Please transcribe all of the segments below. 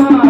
Toma!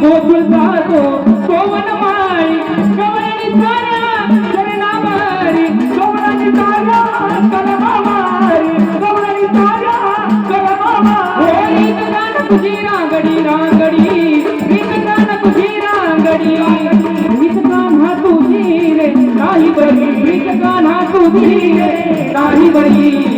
Gokul जातो कोवन माई कवळणी साऱ्या करणामारी कवळणी साऱ्या करणामारी कवळणी साऱ्या करणामारी हो, रीत गान तुझी नाही बरी.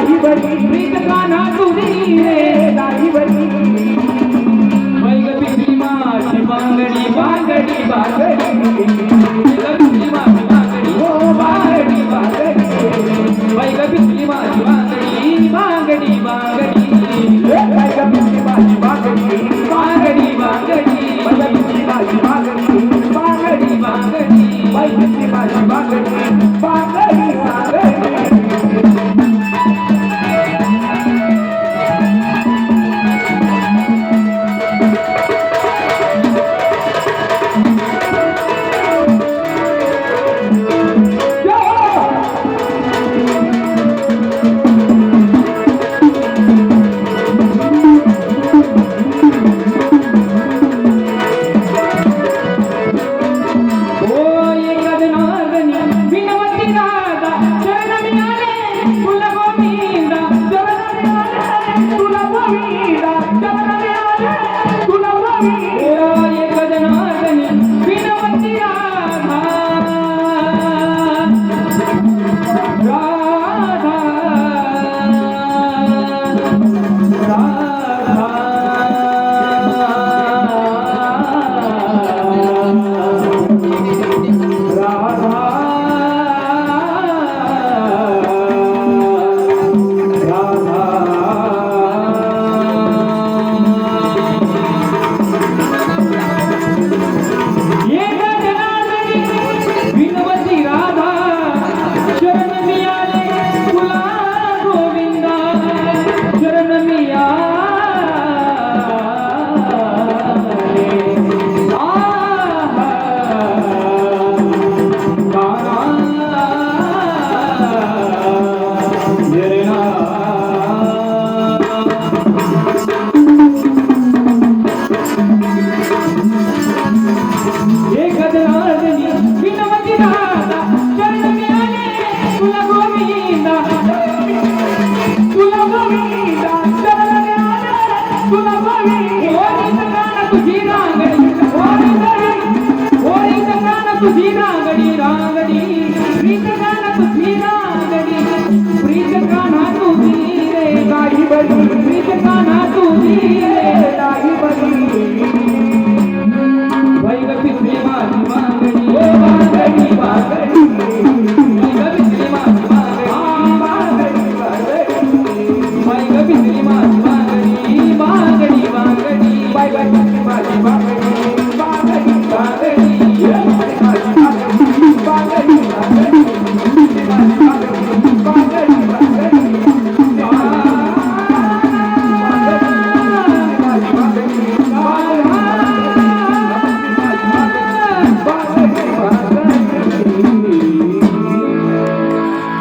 दाढी बरी प्रीत काना तुझी रे दाढी बरी बैग पिकली माशी बांगडी बांगडी बांगडी Thank you.